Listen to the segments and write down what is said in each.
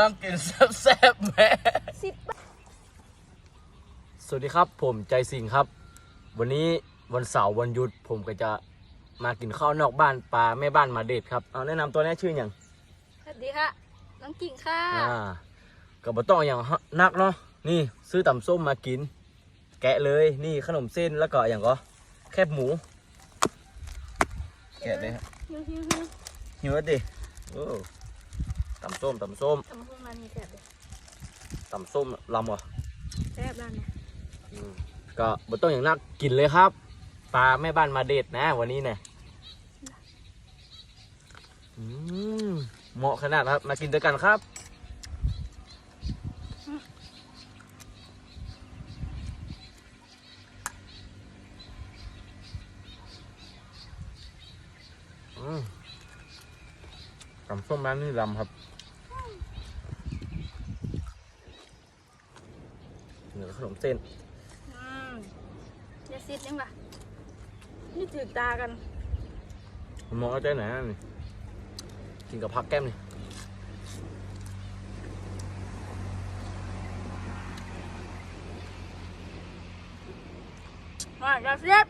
ลังกินแซ่บๆแม่สิบสวัสดีครับผมใจสิงห์ครับ วันนี้วันเสาร์วันหยุดผมก็จะมากินข้าวนอกบ้านปลาแม่บ้านมาเด็ดครับเอาแนะนำตัวแน่ชื่ออย่างสวัสดีค่ะ น้องกิ่งค่ะ อ่าก็บ่ต้องอย่างนักเนาะนี่ซื้อตำส้มมากิน แกะเลยนี่ขนมเส้นแล้วก็อย่างก็แคบหมู แกะเลยครับฮิวฮิวฮิวหิวแล้วดิโอ้ ตำส้มตำส้มทำห้องมันมีแซ่บเลยตำส้มลำเหรอแซ่บแล้วเนี่ยอืมก็บ่ต้องอย่างนักกินเลยครับปลาแม่บ้านมาเด็ดนะ วันนี้เนี่ยอืมเหมาะขนาดครับ มากินด้วยกันครับอืมตำส้มร้านนี้ลำครับ เหนือขนมเส้นอืมอย่าซิดยังล่ะนี่จืดตากันมองเอาใจไหนอยนะนี่กินกับผักแก้มนี่ว่าอย่าซิด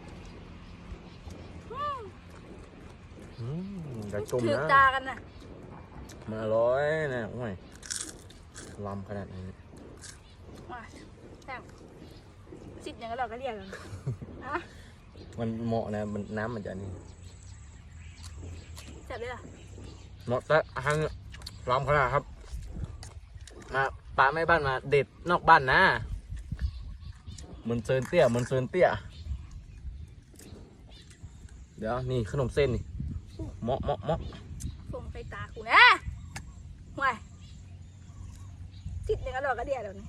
อืมกระจุ่มจืดนะตากันน่ะมันอร่อยนะโอ้ยลำขนาดนี้ว่า แซ่บซิดยังก็เราก็เรียกกันอะมันเหมาะนะมันน้ำมันจะนี่แซ่บเลยล่ะเหมาะแต่อาหารลำขนาดครับมาปลาไม่บ้านมาเด็ดนอกบ้านนะมันเซินเตี้ยมันเซินเตี้ย เดี๋ยวนี่ขนมเส้นนี่เหมาะเหมาะเหมาะส่งไปตากูนะว่าซิดยังก็เราก็เรียกแล้วนี่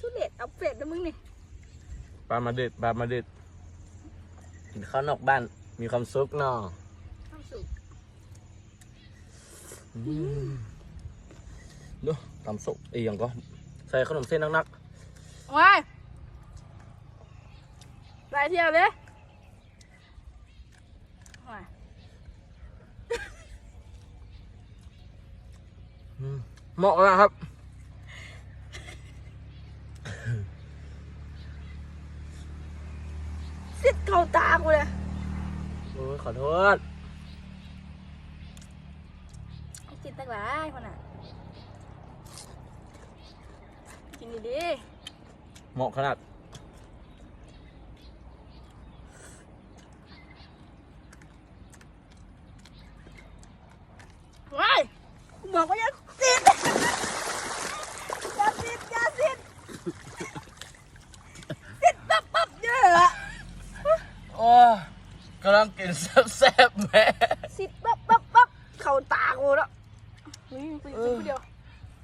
สุด เด็ดเอาเป็ดนะมึงนี่ปลามาเด็ดปลามาเด็ดกินข้าวนอกบ้าน มีความสุขเนาะความสุขดูตำสุกอีกอย่างก็ ใส่ขนมเส้นนักว้ายไปเที่ยวเลยว้ายๆอืมเหมาะแล้วครับ ซิด เข้าตากูเลยโอ้ยขอโทษกินตั้งหลายคนอะ กินดีเหมาะขนาดๆว้ายกูบอกว่าอย่าซิดอย่าซิดอย่าซิดซิดปั๊บปั๊บเยอะละ โอ้ยกำลังกินแซ่บๆแม่ซิดปั๊บปั๊บปั๊บเข้าตากูแล้วเฮ้ยกูอยู่คนเดียว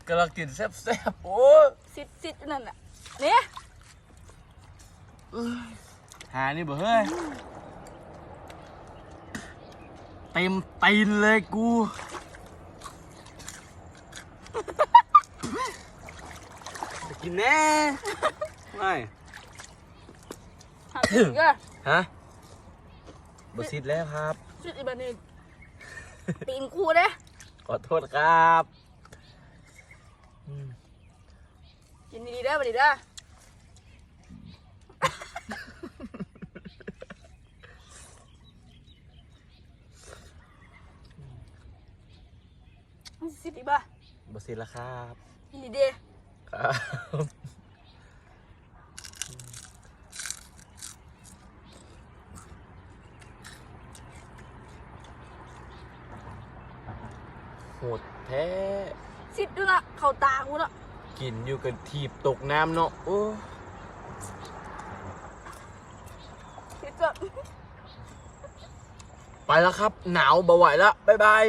กำลังกินแซ่บๆโอ้ยซิดซิดนั่นน่ะเนี่ยหานี่บ่เฮ้ยเต็มตีนเลยกูจะกินแน่ไม่หาซิดก็ฮะ บซิดแล้วครับซิดอีกแบบนึงตีนกูเด้ขอโทษครับอืมกินดีๆเด้อบัดนี้เด้อมันสิดีบ่ะบซิดแล้วครับกินดีเด้อครับ หดแท้สิดดูนะเข้าตากูเนาะกินอยู่กันทีบตกน้ำเนาะโอ้สิดจ้ะไปแล้วครับ หนาวบ่ไหวแล้วบ๊ายบาย